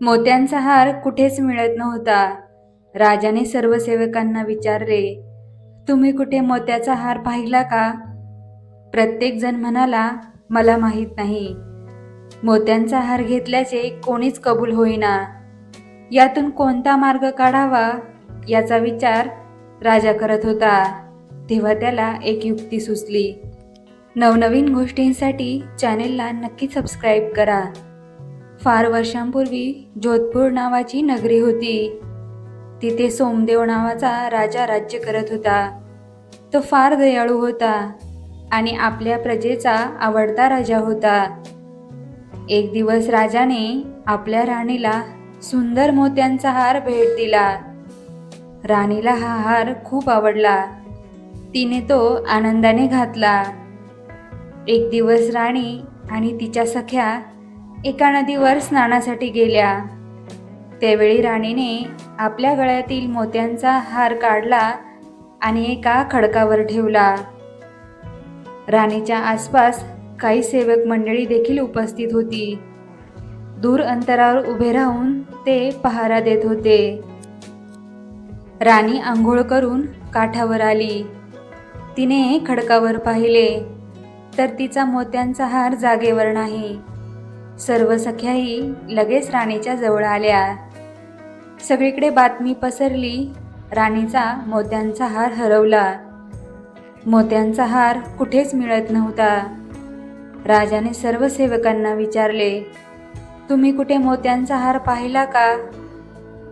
मोत्यांचा हार कुठेच मिळत नव्हता. राजाने सर्व सेवकांना विचारले तुम्ही कुठे मोत्याचा हार पाहिला का? प्रत्येक जण म्हणाला मला माहीत नाही. मोत्यांचा हार घेतल्याचे कोणीच कबूल होईना. यातून कोणता मार्ग काढावा? याचा विचार राजा करत होता. तेव्हा त्याला एक युक्ती सुचली. नवनवीन गोष्टींसाठी चॅनेलला नक्की सबस्क्राईब करा. फार वर्षांपूर्वी जोधपूर नावाची नगरी होती. तिथे सोमदेव नावाचा राजा राज्य करत होता. तो फार दयाळू होता आणि आपल्या प्रजेचा आवडता राजा होता. एक दिवस राजाने आपल्या राणीला सुंदर मोत्यांचा हार भेट दिला. राणीला हा हार खूप आवडला. तिने तो आनंदाने घातला. एक दिवस राणी आणि तिच्या सख्या एका नदीवर स्नानासाठी गेल्या. त्यावेळी राणीने आपल्या गळ्यातील मोत्यांचा हार काढला आणि एका खडकावर ठेवला. राणीच्या आसपास काही सेवक मंडळी देखील उपस्थित होती. दूर अंतरावर उभे राहून ते पहारा देत होते. राणी आंघोळ करून काठावर आली. तिने खडकावर पाहिले तर तिचा मोत्यांचा हार जागेवर नाही. सर्व सख्याही लगेच राणीच्या जवळ आल्या. सगळीकडे बातमी पसरली राणीचा मोत्यांचा हार हरवला. मोत्यांचा हार कुठेच मिळत नव्हता. राजाने सर्व सेवकांना विचारले तुम्ही कुठे मोत्यांचा हार पाहिला का?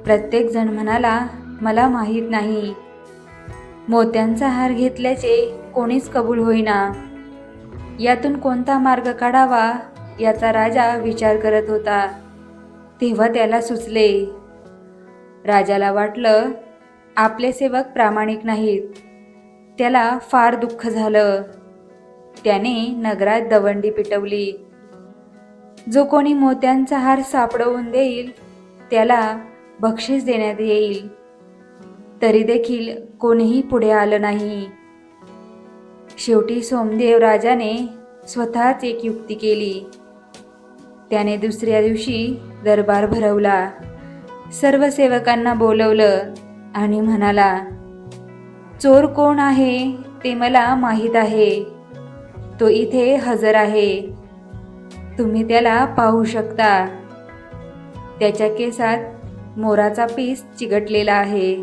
प्रत्येक जण म्हणाला मला माहीत नाही. मोत्यांचा हार घेतल्याचे कोणीच कबूल होईना. यातून कोणता मार्ग काढावा याचा राजा विचार करत होता. तेव्हा त्याला सुचले राजाला वाटलं आपले सेवक प्रामाणिक नाहीत. त्याला फार दुःख झालं. त्याने नगरात दवंडी पिटवली. जो कोणी मोत्यांचा हार सापडवून देईल त्याला बक्षीस देण्यात येईल. तरी देखील कोणीही पुढे आलं नाही. शेवटी सोमदेव राजाने स्वतःच एक युक्ती केली. त्याने दुसऱ्या दिवशी दरबार भरवला. सर्व सेवकांना बोलवलं आणि म्हणाला चोर कोण आहे ते मला माहीत आहे. तो इथे हजर आहे. तुम्ही त्याला पाहू शकता. त्याच्या केसात मोराचा पीस चिकटलेला आहे.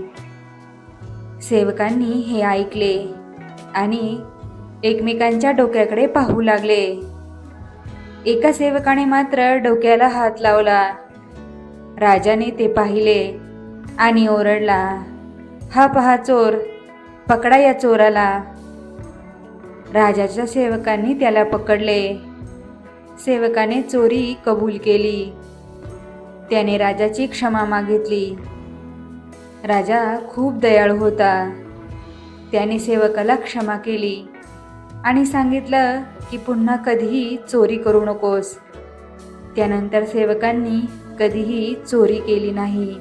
सेवकांनी हे ऐकले आणि एकमेकांच्या डोक्याकडे पाहू लागले. एका सेवकाने मात्र डोक्याला हात लावला. राजाने ते पाहिले आणि ओरडला हा पहा चोर पकडा या चोराला. राजाच्या सेवकांनी त्याला पकडले. सेवकाने चोरी कबूल केली. त्याने राजाची क्षमा मागितली. राजा खूप दयाळू होता. त्याने सेवकाला क्षमा केली. आणि सांगितलं की पुन्हा कधीही चोरी करू नकोस. त्यानंतर सेवकांनी कधीही चोरी केली नाही.